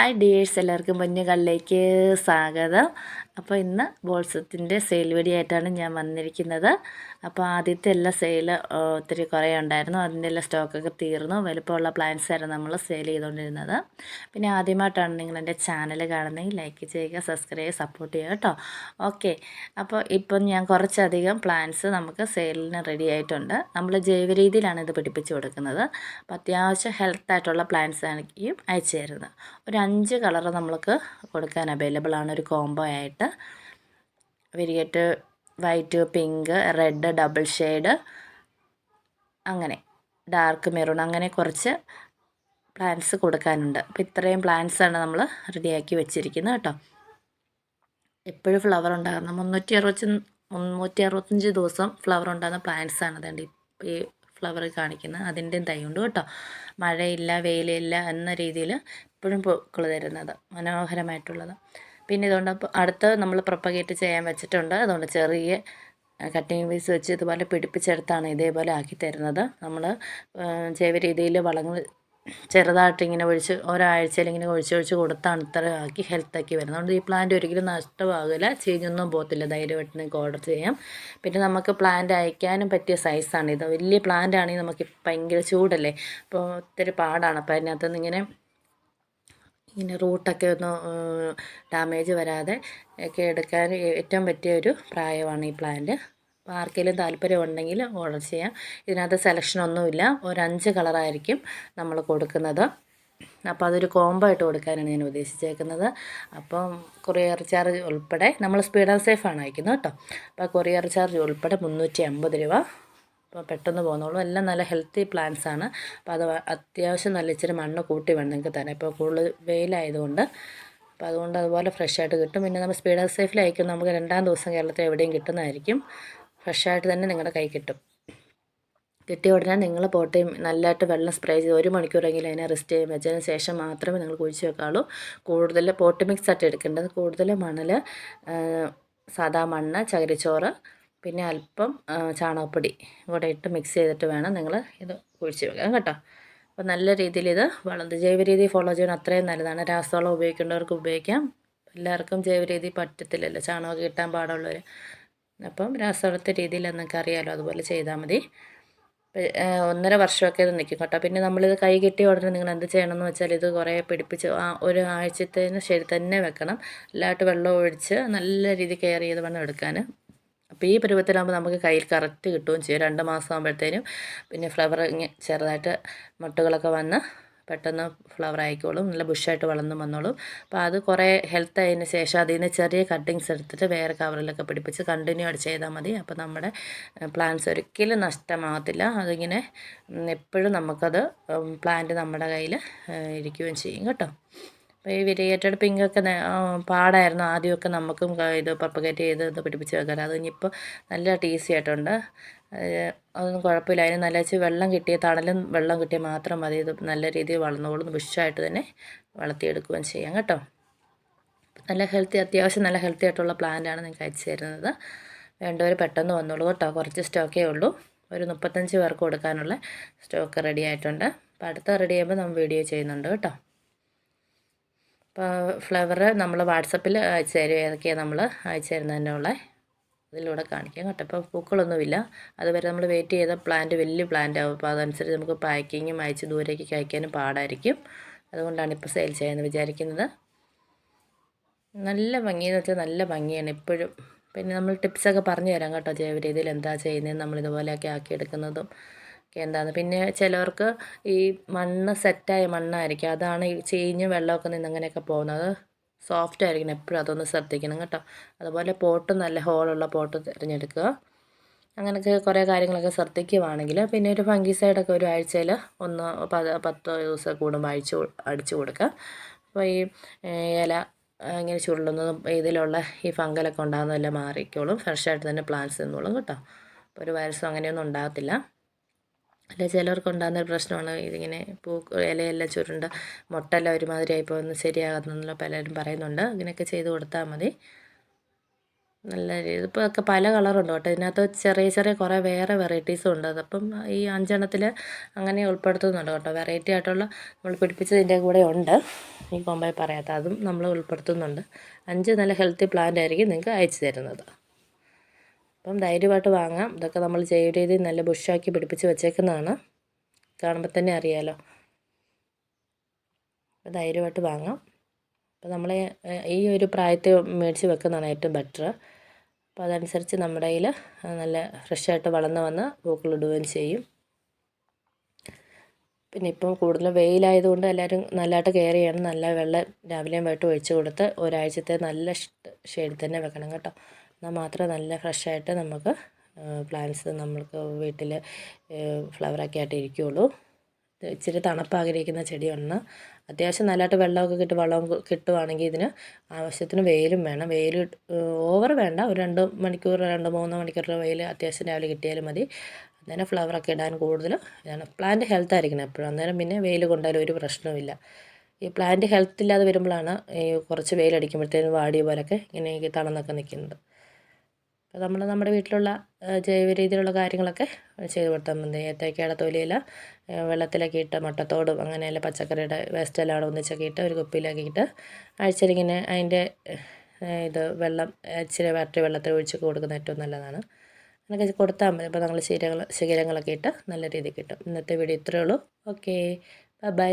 Hi dears എല്ലാവർക്കും മഞ്ഞുകളിലേക്ക് സ്വാഗതം. അപ്പോൾ ഇന്ന് ബോൾസത്തിന്റെ സെയിൽ വഴിയായിട്ടാണ് ആയിട്ടാണ് ഞാൻ വന്നിരിക്കുന്നത്. അപ്പോൾ ആദ്യത്തെ എല്ലാ സെയിൽ ഒത്തിരി കുറേ ഉണ്ടായിരുന്നു. അതിന്റെ എല്ലാ സ്റ്റോക്കൊക്കെ തീർന്നു. വലുപ്പമുള്ള പ്ലാൻസ് ആയിരുന്നു നമ്മൾ സെയിൽ ചെയ്തുകൊണ്ടിരുന്നത്. പിന്നെ ആദ്യമായിട്ടാണ് നിങ്ങൾ എന്റെ ചാനൽ കാണുന്നതെങ്കിൽ ലൈക്ക് ചെയ്യുക സബ്സ്ക്രൈബ് സപ്പോർട്ട് ചെയ്യുക കേട്ടോ. ഓക്കെ അപ്പോൾ ഇപ്പം ഞാൻ കുറച്ചധികം പ്ലാൻസ് നമുക്ക് സെയിലിന് റെഡി ആയിട്ടുണ്ട്. നമ്മൾ ജൈവ രീതിയിലാണ് ഇത് പിടിപ്പിച്ച് കൊടുക്കുന്നത്. അപ്പോൾ അത്യാവശ്യം ഹെൽത്തായിട്ടുള്ള പ്ലാൻസ് ആയിരിക്കും അയച്ചു തരുന്നത്. ഒരു അഞ്ച് കളർ നമ്മൾക്ക് കൊടുക്കാൻ അവൈലബിൾ ആണ്. ഒരു കോംബോ ആയിട്ട്. Variate white pink red double shade അങ്ങനെ. ഡാർക്ക് മെറൂൺ അങ്ങനെ കുറച്ച് പ്ലാന്റ്സ് കൊടുക്കാനുണ്ട്. അപ്പോൾ ഇത്രയും പ്ലാൻസാണ് നമ്മൾ റെഡിയാക്കി വെച്ചിരിക്കുന്നത് കേട്ടോ. എപ്പോഴും ഫ്ലവർ ഉണ്ടാകുന്ന മുന്നൂറ്റി അറുപത്തി മുന്നൂറ്റി അറുപത്തഞ്ച് ദിവസം ഫ്ലവർ ഉണ്ടാകുന്ന പ്ലാന്റ്സ് ആണ്. അതുകൊണ്ട് ഈ ഫ്ലവർ കാണിക്കുന്നത്. അതിന്റെയും തൈ ഉണ്ട് കേട്ടോ. മഴയില്ല വെയിലില്ല എന്ന രീതിയിൽ എപ്പോഴും പൂക്കൾ തരുന്നത് മനോഹരമായിട്ടുള്ളത്. പിന്നെ ഇതുകൊണ്ട് അടുത്ത് നമ്മൾ പ്രൊപ്പഗേറ്റ് ചെയ്യാൻ വെച്ചിട്ടുണ്ട്. അതുകൊണ്ട് ചെറിയ കട്ടിങ് പീസ് വെച്ച് ഇതുപോലെ പിടിപ്പിച്ചെടുത്താണ് ഇതേപോലെ ആക്കി തരുന്നത്. നമ്മൾ ജൈവ രീതിയിൽ വളങ്ങൾ ചെറുതായിട്ട് ഇങ്ങനെ ഒഴിച്ച് ഒരാഴ്ചയിൽ ഇങ്ങനെ ഒഴിച്ച് ഒഴിച്ച് കൊടുത്താണ് ഇത്ര ആക്കി ഹെൽത്താക്കി വരുന്നത്. അതുകൊണ്ട് ഈ പ്ലാന്റ് ഒരിക്കലും നഷ്ടമാകില്ല. ചീഞ്ഞൊന്നും പോകത്തില്ല. ധൈര്യമായിട്ട് നിങ്ങൾക്ക് ഓർഡർ ചെയ്യാം. പിന്നെ നമുക്ക് പ്ലാന്റ് അയക്കാനും പറ്റിയ സൈസാണ് ഇത് വലിയ പ്ലാന്റ് ആണെങ്കിൽ നമുക്ക് ഭയങ്കര ചൂടല്ലേ? അപ്പോൾ ഒത്തിരി പാടാണ്. അപ്പോൾ അതിനകത്തുനിന്ന് ഇങ്ങനെ ഇങ്ങനെ റൂട്ടൊക്കെ ഒന്ന് ഡാമേജ് വരാതെ ഒക്കെ എടുക്കാൻ ഏറ്റവും പറ്റിയ ഒരു പ്രായമാണ് ഈ പ്ലാന്റ്. അപ്പോൾ ആർക്കെങ്കിലും താല്പര്യം ഉണ്ടെങ്കിൽ ഓർഡർ ചെയ്യാം. ഇതിനകത്ത് സെലക്ഷൻ ഒന്നുമില്ല. ഒരു അഞ്ച് കളറായിരിക്കും നമ്മൾ കൊടുക്കുന്നത്. അപ്പോൾ അതൊരു കോംബോ ആയിട്ട് കൊടുക്കാനാണ് ഞാൻ ഉദ്ദേശിച്ചേക്കുന്നത്. അപ്പം കൊറിയർ ചാർജ് ഉൾപ്പെടെ നമ്മൾ സ്പീഡ് ആൻഡ് സേഫാണ് അയക്കുന്നത് കേട്ടോ. അപ്പോൾ കൊറിയർ ചാർജ് ഉൾപ്പെടെ മുന്നൂറ്റി അമ്പത് രൂപ. അപ്പോൾ പെട്ടെന്ന് പോകുന്നുള്ളൂ. എല്ലാം നല്ല ഹെൽത്തി പ്ലാന്റ്സ് ആണ്. അപ്പോൾ അത് അത്യാവശ്യം നല്ല ഇച്ചിരി മണ്ണ് കൂട്ടി വേണം നിങ്ങൾക്ക് തരാം ഇപ്പോൾ കൂടുതൽ വെയിലായതുകൊണ്ട്. അപ്പോൾ അതുകൊണ്ട് അതുപോലെ ഫ്രഷ് ആയിട്ട് കിട്ടും. പിന്നെ നമ്മൾ സ്പീഡ് സേഫിൽ അയക്കും. നമുക്ക് രണ്ടാം ദിവസം കേരളത്തിൽ എവിടെയും കിട്ടുന്നതായിരിക്കും. ഫ്രഷായിട്ട് തന്നെ നിങ്ങളുടെ കൈ കിട്ടും. കിട്ടിയ ഉടനെ നിങ്ങൾ പോട്ടയും നല്ലതായിട്ട് വെള്ളം സ്പ്രേ ചെയ്ത് ഒരു മണിക്കൂറെങ്കിലും അതിനെ റെസ്റ്റ് ചെയ്യാൻ വെച്ചതിന് ശേഷം മാത്രമേ നിങ്ങൾ കുഴിച്ച് വെക്കാവുള്ളൂ. കൂടുതൽ പോട്ട് മിക്സ് ആയിട്ട് എടുക്കേണ്ടത് കൂടുതൽ മണൽ സാദാ മണ്ണ് ചകിരിച്ചോറ് പിന്നെ അല്പം ചാണകപ്പൊടി കൂടെ ഇട്ട് മിക്സ് ചെയ്തിട്ട് വേണം നിങ്ങൾ ഇത് കുഴിച്ച് വെക്കാൻ കേട്ടോ. അപ്പോൾ നല്ല രീതിയിൽ ഇത് വളർന്ന് ജൈവ രീതി ഫോളോ ചെയ്യണം അത്രയും നല്ലതാണ്. രാസവളം ഉപയോഗിക്കേണ്ടവർക്ക് ഉപയോഗിക്കാം. എല്ലാവർക്കും ജൈവ രീതി പറ്റത്തില്ലല്ലോ. ചാണകം കിട്ടാൻ പാടുള്ളവർ അപ്പം രാസവളത്തെ രീതിയിൽ നിങ്ങൾക്ക് അറിയാമല്ലോ അതുപോലെ ചെയ്താൽ മതി. ഒന്നര വർഷമൊക്കെ ഇത് നിൽക്കും കേട്ടോ. പിന്നെ നമ്മളിത് കൈ കെട്ടിയ ഉടനെ നിങ്ങൾ എന്ത് ചെയ്യണമെന്ന് വെച്ചാൽ ഇത് കുറേ പിടിപ്പിച്ച് ആ ഒരു ആഴ്ചത്തേന് ശരി തന്നെ വെക്കണം. എല്ലായിട്ട് വെള്ളം ഒഴിച്ച് നല്ല രീതിയിൽ കെയർ ചെയ്ത് വേണം എടുക്കാൻ. അപ്പോൾ ഈ പരുവത്തിലാകുമ്പോൾ നമുക്ക് കയ്യിൽ കറക്റ്റ് കിട്ടുകയും ചെയ്യും. രണ്ട് മാസം ആകുമ്പോഴത്തേനും പിന്നെ ഫ്ലവർ ചെറുതായിട്ട് മുട്ടുകളൊക്കെ വന്ന് പെട്ടെന്ന് ഫ്ലവർ ആയിക്കോളും. നല്ല ബുഷായിട്ട് വളർന്നു വന്നോളും. അപ്പോൾ അത് കുറേ ഹെൽത്ത് ആയതിന് ശേഷം അതിൽ നിന്ന് ചെറിയ കട്ടിങ്സ് എടുത്തിട്ട് വേറെ കവറിലൊക്കെ പിടിപ്പിച്ച് കണ്ടിന്യൂ ആയിട്ട് ചെയ്താൽ മതി. അപ്പോൾ നമ്മുടെ പ്ലാന്റ്സ് ഒരിക്കലും നഷ്ടമാകത്തില്ല. അതിങ്ങനെ എപ്പോഴും നമുക്കത് പ്ലാന്റ് നമ്മുടെ കയ്യിൽ ഇരിക്കുകയും ചെയ്യും. കേട്ടോ? അപ്പോൾ ഈ വിരിയേറ്റഡ് പിങ്കൊക്കെ പാടായിരുന്നു. ആദ്യമൊക്കെ നമുക്കും ഇത് പ്രൊപ്പഗേറ്റ് ചെയ്ത് ഇത് പിടിപ്പിച്ച് വെക്കാൻ അത് ഇനിയിപ്പോൾ നല്ല ടീസി ആയിട്ടുണ്ട്. അതൊന്നും കുഴപ്പമില്ല. അതിന് നല്ല വെച്ച് വെള്ളം കിട്ടിയ തണലും വെള്ളം കിട്ടിയാൽ മാത്രം മതി. ഇത് നല്ല രീതിയിൽ വളർന്നോളും. ബുഷായിട്ട് തന്നെ വളർത്തിയെടുക്കുകയും ചെയ്യാം കേട്ടോ. നല്ല ഹെൽത്തി അത്യാവശ്യം നല്ല ഹെൽത്തി ആയിട്ടുള്ള പ്ലാന്റാണ് നിങ്ങൾക്ക് അയച്ചു തരുന്നത്. വേണ്ടവർ പെട്ടെന്ന് വന്നോളൂ കേട്ടോ. കുറച്ച് സ്റ്റോക്കേ ഉള്ളൂ. ഒരു മുപ്പത്തഞ്ച് പേർക്ക് കൊടുക്കാനുള്ള സ്റ്റോക്ക് റെഡി ആയിട്ടുണ്ട്. അപ്പോൾ അടുത്ത റെഡി ആകുമ്പോൾ നമ്മൾ വീഡിയോ ചെയ്യുന്നുണ്ട് കേട്ടോ. അപ്പോൾ ഫ്ലവർ നമ്മൾ വാട്സപ്പിൽ അയച്ചു തരും. ഏതൊക്കെയാണ് നമ്മൾ അയച്ചു തരുന്നതിനുള്ള ഇതിലൂടെ കാണിക്കാം കേട്ടോ. ഇപ്പോൾ പൂക്കളൊന്നുമില്ല. അതുവരെ നമ്മൾ വെയിറ്റ് ചെയ്ത പ്ലാന്റ് വലിയ പ്ലാന്റ് ആവും. അപ്പോൾ അതനുസരിച്ച് നമുക്ക് പാക്കിങ്ങും അയച്ച് ദൂരേക്ക് അയക്കാനും പാടായിരിക്കും. അതുകൊണ്ടാണ് ഇപ്പോൾ സെയിൽ ചെയ്യാമെന്ന് വിചാരിക്കുന്നത്. നല്ല ഭംഗിയെന്ന് വെച്ചാൽ നല്ല ഭംഗിയാണ് എപ്പോഴും പിന്നെ നമ്മൾ ടിപ്സൊക്കെ പറഞ്ഞു തരാം കേട്ടോ. ജൈവ രീതിയിൽ എന്താ ചെയ്യുന്നത് നമ്മളിതുപോലെയൊക്കെ ആക്കിയെടുക്കുന്നതും. എന്താണ് പിന്നെ ചിലവർക്ക് ഈ മണ്ണ് സെറ്റായ മണ്ണായിരിക്കും. അതാണ് ഈ ചീഞ്ഞ് വെള്ളമൊക്കെ നിന്ന് അങ്ങനെയൊക്കെ പോകുന്നത്. സോഫ്റ്റ് ആയിരിക്കണം എപ്പോഴും അതൊന്ന് ശ്രദ്ധിക്കണം കേട്ടോ. അതുപോലെ പോട്ട് നല്ല ഹോളുള്ള പോട്ട് തിരഞ്ഞെടുക്കുക. അങ്ങനെയൊക്കെ കുറേ കാര്യങ്ങളൊക്കെ ശ്രദ്ധിക്കുവാണെങ്കിൽ പിന്നെ ഒരു ഫംഗി സൈഡൊക്കെ ഒരു ആഴ്ചയിൽ ഒന്ന് പത്തോ ദിവസം കൂടുമ്പോൾ അഴിച്ചു അടിച്ചു കൊടുക്കുക. അപ്പോൾ ഈ ഇല ഇങ്ങനെ ചുരുളുന്നതും ഇതിലുള്ള ഈ ഫംഗലൊക്കെ ഉണ്ടാകുന്നതെല്ലാം മാറിക്കോളും. ഫ്രഷായിട്ട് തന്നെ പ്ലാന്റ്സ് നിന്നോളും കേട്ടോ. അപ്പോൾ ഒരു വൈറസും അങ്ങനെയൊന്നും ഉണ്ടാകത്തില്ല. അല്ല ചിലർക്ക് ഉണ്ടാകുന്ന ഒരു പ്രശ്നമാണ്. ഇതിങ്ങനെ പൂ ഇലയെല്ലാം ചുരുണ്ട മുട്ടെല്ലാം ഒരുമാതിരി ആയി ഒന്ന് ശരിയാകുന്നല്ലോ പലരും പറയുന്നുണ്ട്. ഇങ്ങനെയൊക്കെ ചെയ്ത് കൊടുത്താൽ മതി. നല്ല രീതി. ഇപ്പോൾ ഒക്കെ പല കളറുണ്ട് കേട്ടോ. ഇതിനകത്ത് ചെറിയ ചെറിയ കുറേ വേറെ വെറൈറ്റീസും ഉണ്ട്. അതപ്പം ഈ അഞ്ചെണ്ണത്തിൽ അങ്ങനെ ഉൾപ്പെടുത്തുന്നുണ്ട് കേട്ടോ. വെറൈറ്റി ആയിട്ടുള്ള നമ്മൾ പിടിപ്പിച്ചതിന്റെ കൂടെ ഉണ്ട്. ഈ കൊമ്പായി പറയാത്ത അതും നമ്മൾ ഉൾപ്പെടുത്തുന്നുണ്ട്. അഞ്ച് നല്ല ഹെൽത്തി പ്ലാന്റ് ആയിരിക്കും നിങ്ങൾക്ക് അയച്ചു തരുന്നത്. അപ്പം ധൈര്യമായിട്ട് വാങ്ങാം. ഇതൊക്കെ നമ്മൾ ചെയ്യ രീതി നല്ല ബുഷാക്കി പിടിപ്പിച്ച് വെച്ചേക്കുന്നതാണ്. കാണുമ്പോൾ തന്നെ അറിയാലോ. അപ്പോൾ ധൈര്യമായിട്ട് വാങ്ങാം. അപ്പോൾ നമ്മൾ ഈ ഒരു പ്രായത്തെ മേടിച്ച് വെക്കുന്നതാണ് ഏറ്റവും ബെറ്റർ അപ്പോൾ അതനുസരിച്ച് നമ്മുടെ കയ്യിൽ നല്ല ഫ്രഷായിട്ട് വളർന്ന് വന്ന് പൂക്കളിടുകയും ചെയ്യും. പിന്നെ ഇപ്പം കൂടുതൽ വെയിലായതുകൊണ്ട് എല്ലാവരും നല്ലതായിട്ട് കെയർ ചെയ്യണം. നല്ല വെള്ളം രാവിലെയും വൈകിട്ട് ഒഴിച്ച് കൊടുത്ത് ഒരാഴ്ചത്തെ നല്ല ഷെയ്ഡിൽ തന്നെ വെക്കണം കേട്ടോ. എന്നാൽ മാത്രമേ നല്ല ഫ്രഷായിട്ട് നമുക്ക് പ്ലാന്റ്സ് നമ്മൾക്ക് വീട്ടിൽ ഫ്ലവറൊക്കെ ആയിട്ട് ഇരിക്കുകയുള്ളൂ ഇച്ചിരി തണുപ്പ് ആഗ്രഹിക്കുന്ന ചെടിയാണ്. അത്യാവശ്യം നല്ലതായിട്ട് വെള്ളമൊക്കെ കിട്ടി വളം കിട്ടുവാണെങ്കിൽ ഇതിന് ആവശ്യത്തിന് വെയിലും വേണം. വെയിൽ ഓവർ വേണ്ട. ഒരു രണ്ട് മണിക്കൂർ രണ്ട് മൂന്ന് മണിക്കൂർ വെയിൽ അത്യാവശ്യം രാവിലെ കിട്ടിയാലും മതി. അന്നേരം ഫ്ലവറൊക്കെ ഇടാൻ കൂടുതൽ ഇതാണ്. പ്ലാന്റ് ഹെൽത്ത് ആയിരിക്കണം എപ്പോഴും. അന്നേരം പിന്നെ വെയിൽ കൊണ്ടാലും ഒരു പ്രശ്നവുമില്ല ഈ പ്ലാന്റ് ഹെൽത്ത് ഇല്ലാതെ വരുമ്പോഴാണ് ഈ കുറച്ച് വെയിലടിക്കുമ്പോഴത്തേനും വാടിയ പോലൊക്കെ ഇങ്ങനെ തണുന്നൊക്കെ നിൽക്കുന്നത്. അപ്പോൾ നമ്മൾ നമ്മുടെ വീട്ടിലുള്ള ജൈവ രീതിയിലുള്ള കാര്യങ്ങളൊക്കെ ചെയ്ത് കൊടുത്താൽ മതി. ഏത്തയ്ക്കയുടെ തൊലിയില വെള്ളത്തിലൊക്കെ ഇട്ട് മുട്ടത്തോടും അങ്ങനെയുള്ള പച്ചക്കറിയുടെ വേസ്റ്റെല്ലാം അവിടെ ഒന്നിച്ചൊക്കെ ഇട്ട് ഒരു കുപ്പിയിലൊക്കെ ഇട്ട് ആഴ്ചയിലിങ്ങനെ അതിന്റെ ഇത് വെള്ളം ഇച്ചിരി വരട്ടി വെള്ളത്തിൽ ഒഴിച്ച് കൊടുക്കുന്ന ഏറ്റവും നല്ലതാണ്. അങ്ങനെയൊക്കെ കൊടുത്താൽ മതി. അപ്പോൾ നമ്മൾ ശീലങ്ങൾ ശീലങ്ങളൊക്കെ ഇട്ട് നല്ല രീതിയിൽ കിട്ടും. ഇന്നത്തെ വീഡിയോ ഇത്രയേ ഉള്ളൂ. Okay bye